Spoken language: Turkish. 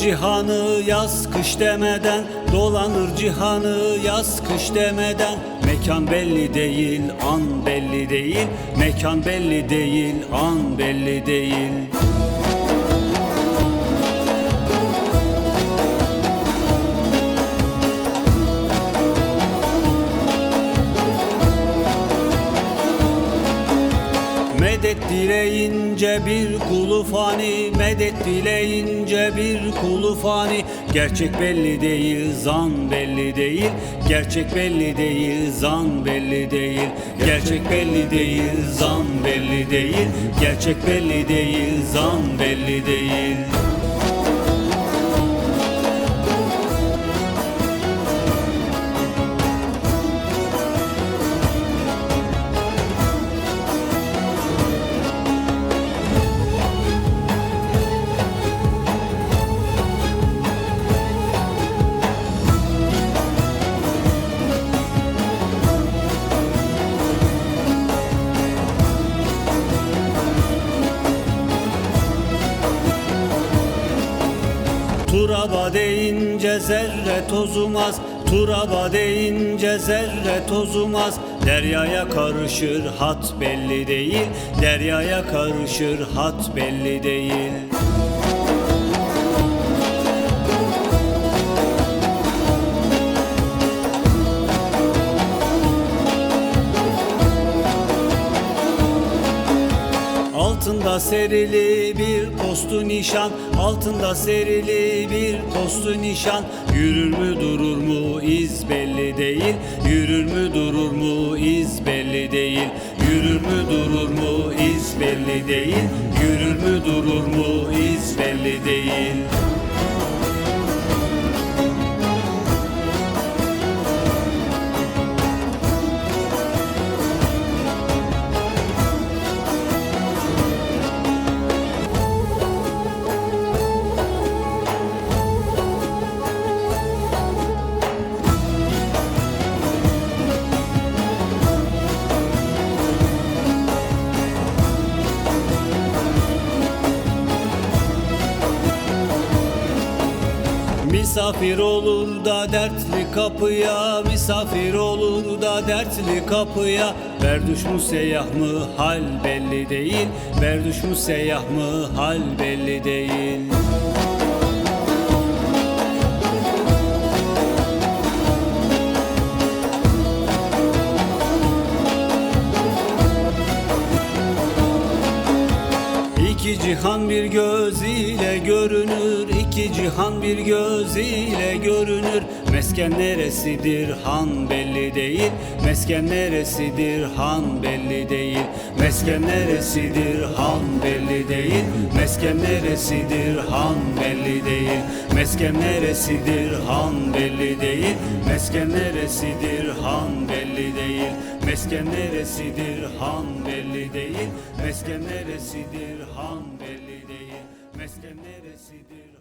cihanı yaz kış demeden Dolanır cihanı yaz kış demeden. Mekan belli değil an belli değil. Mekan belli değil an belli değil Medet dileyince bir kulu fani Medet dileyince bir kulu fani. Gerçek belli değil zan belli değil. Gerçek belli değil zan belli değil. Gerçek belli değil zan belli değil. Gerçek belli değil zan belli değil Turaba deyince zerre tozumaz Turaba deyince zerre tozumaz. Deryaya karışır hat belli değil Deryaya karışır hat belli değil Serili bir postu nişan Altında serili bir postu nişan. Yürür mü durur mu iz belli değil. Yürür mü durur mu iz belli değil. Yürür mü durur mu iz belli değil. Yürür mü durur mu iz belli değil Misafir olur da dertli kapıya Misafir olur da dertli kapıya. Berduş mu seyyah mı hal belli değil. Berduş mu seyyah mı hal belli değil. İki cihan bir göz ile görünür cihan bir göz ile görünür. Mesken neresidir han belli değil. Mesken neresidir han belli değil. Mesken neresidir han belli değil. Mesken neresidir han belli değil. Mesken neresidir han belli değil. Mesken neresidir han belli değil. Mesken neresidir han belli değil. Mesken neresidir han belli değil. Mesken neresidir